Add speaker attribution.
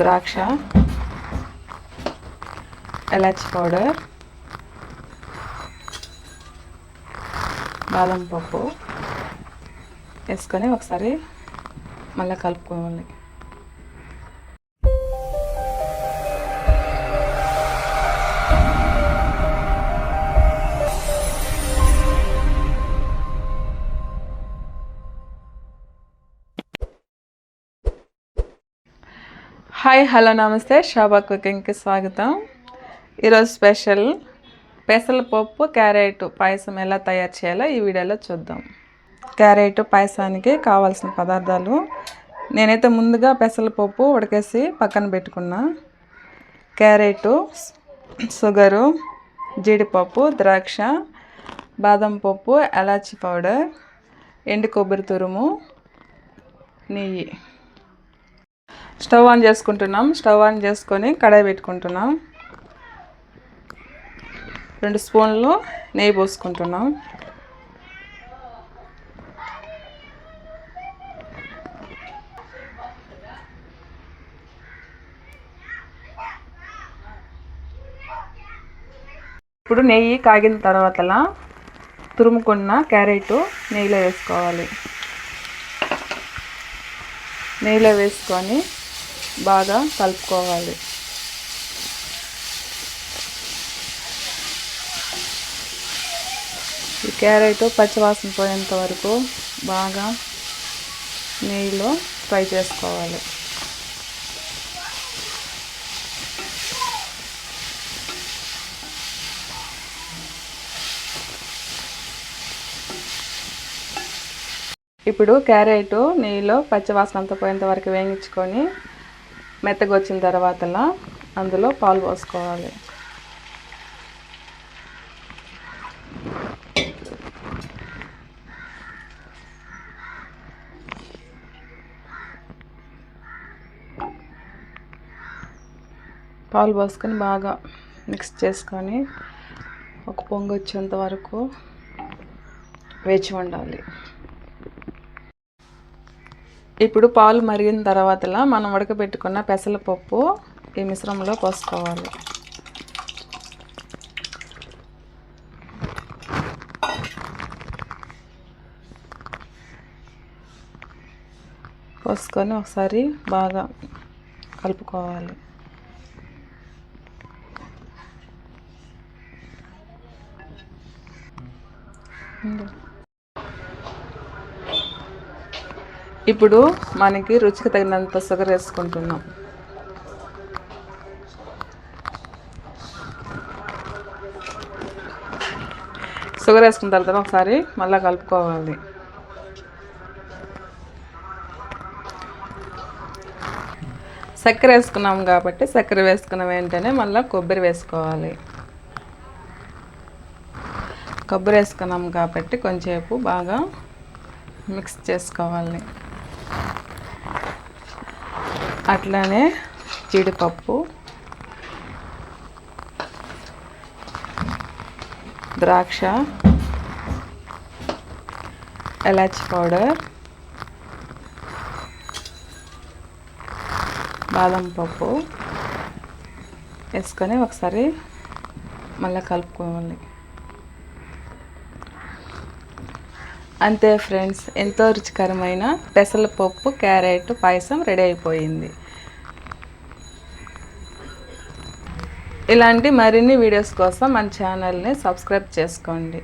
Speaker 1: ద్రాక్ష ఎలాచి పౌడర్ బాదం పప్పు వేసుకొని ఒకసారి మళ్ళీ కలుపుకోవాలి. హాయ్ హలో నమస్తే. షాబా కుకింగ్కి స్వాగతం. ఈరోజు స్పెషల్ పెసరపప్పు క్యారెట్ పాయసం ఎలా తయారు చేయాలో ఈ వీడియోలో చూద్దాం. క్యారెట్ పాయసానికి కావాల్సిన పదార్థాలు. నేనైతే ముందుగా పెసరపప్పు ఉడకేసి పక్కన పెట్టుకున్నా. క్యారెట్ షుగరు జీడిపప్పు ద్రాక్ష బాదం పప్పు ఎలాచి పౌడర్ ఎండు కొబ్బరి తురుము నెయ్యి. స్టవ్ ఆన్ చేసుకుంటున్నాం. స్టవ్ ఆన్ చేసుకొని కడాయి పెట్టుకుంటున్నాం. రెండు స్పూన్లు నెయ్యి పోసుకుంటున్నాం. ఇప్పుడు నెయ్యి కాగిన తర్వాతలా తురుముకున్న క్యారెట్ నెయ్యిలో వేసుకోవాలి. నెయ్యిలో వేసుకొని బాగా కలుపుకోవాలి. ఈ క్యారెట్ పచ్చివాసన పోయేంత వరకు బాగా నెయ్యిలో ఫ్రై చేసుకోవాలి. ఇప్పుడు క్యారెట్ నెయ్యిలో పచ్చివాసన అంతా పోయేంత వరకు వేయించుకొని మెత్తగా వచ్చిన తర్వాతలా అందులో పాలు పోసుకోవాలి. పాలు పోసుకొని బాగా మిక్స్ చేసుకొని ఒక పొంగు వచ్చేంత వరకు వేచి ఉండాలి. ఇప్పుడు పాలు మరిగిన తర్వాతలా మనం ఉడకబెట్టుకున్న పెసరపప్పు ఈ మిశ్రమంలో పోసుకోవాలి. పోసుకొని ఒకసారి బాగా కలుపుకోవాలి. ఇప్పుడు మనకి రుచికి తగినంత షుగర్ వేసుకుంటున్నాం. షుగర్ వేసుకున్న తర్వాత ఒకసారి మళ్ళీ కలుపుకోవాలి. చక్కెర వేసుకున్నాం కాబట్టి చక్కెర వేసుకున్న వెంటనే మళ్ళీ కొబ్బరి వేసుకోవాలి. కొబ్బరి వేసుకున్నాం కాబట్టి కొంచెంసేపు బాగా మిక్స్ చేసుకోవాలి. అట్లానే జీడిపప్పు ద్రాక్ష ఎలాచి పౌడర్ బాదం పప్పు వేసుకొని ఒకసారి మళ్ళీ కలుపుకోవాలి. అంతే ఫ్రెండ్స్ ఎంతో రుచికరమైన పెసరపప్పు క్యారెట్ పాయసం రెడీ అయిపోయింది. ఇలాంటి మరిన్ని వీడియోస్ కోసం మన ఛానల్ని సబ్స్క్రైబ్ చేసుకోండి.